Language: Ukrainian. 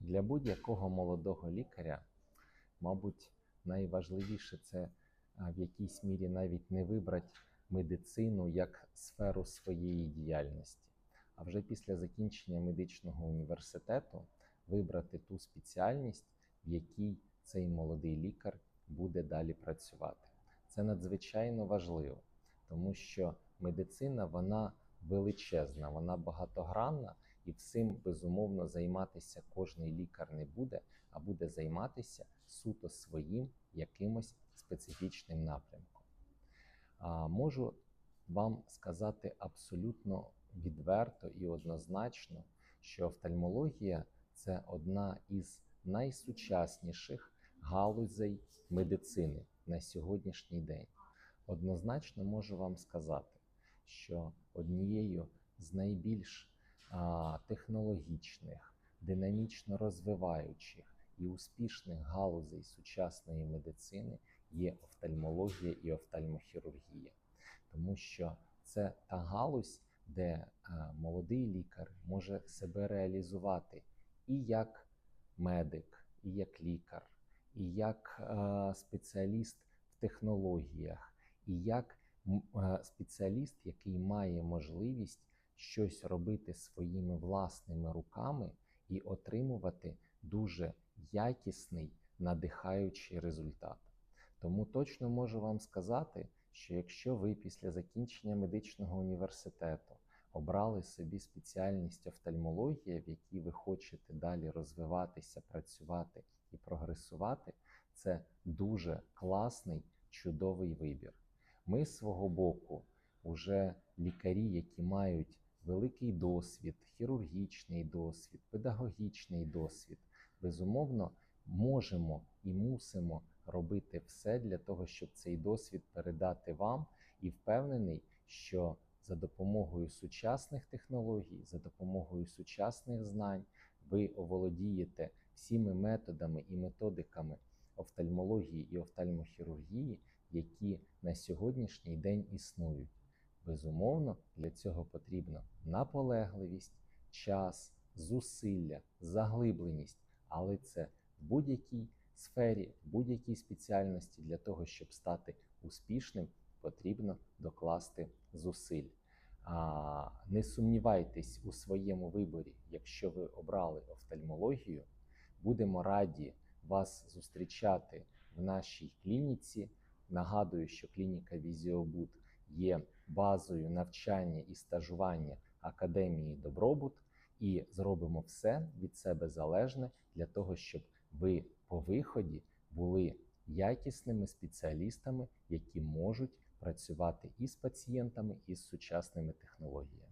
Для будь-якого молодого лікаря, мабуть, найважливіше це в якійсь мірі навіть не вибрати медицину як сферу своєї діяльності, а вже після закінчення медичного університету вибрати ту спеціальність, в якій цей молодий лікар буде далі працювати. Це надзвичайно важливо, тому що медицина вона величезна, вона багатогранна, і всім безумовно займатися кожний лікар не буде, а буде займатися суто своїм якимось специфічним напрямком. А, можу вам сказати абсолютно відверто і однозначно, що офтальмологія це одна із найсучасніших галузей медицини на сьогоднішній день. Однозначно можу вам сказати, що однією з найбільш технологічних, динамічно розвиваючих і успішних галузей сучасної медицини є офтальмологія і офтальмохірургія, тому що це та галузь, де молодий лікар може себе реалізувати і як медик, і як лікар, і як е, спеціаліст в технологіях, і як е, спеціаліст, який має можливість щось робити своїми власними руками і отримувати дуже якісний, надихаючий результат. Тому точно можу вам сказати, що якщо ви після закінчення медичного університету обрали собі спеціальність офтальмологія, в якій ви хочете далі розвиватися, працювати і прогресувати, це дуже класний, чудовий вибір. Ми з свого боку, уже лікарі, які мають великий досвід, хірургічний досвід, педагогічний досвід, безумовно, можемо і мусимо робити все для того, щоб цей досвід передати вам, і впевнений, що за допомогою сучасних технологій, за допомогою сучасних знань, ви оволодієте всіми методами і методиками офтальмології і офтальмохірургії, які на сьогоднішній день існують. Безумовно, для цього потрібна наполегливість, час, зусилля, заглибленість, але це в будь-якій сфері, в будь-якій спеціальності для того, щоб стати успішним, потрібно докласти зусиль. А, Не сумнівайтесь у своєму виборі, якщо ви обрали офтальмологію, будемо раді вас зустрічати в нашій клініці. Нагадую, що клініка Візіобут є базою навчання і стажування Академії Добробут, і зробимо все від себе залежне для того, щоб ви по виході були якісними спеціалістами, які можуть працювати і з пацієнтами, і з сучасними технологіями.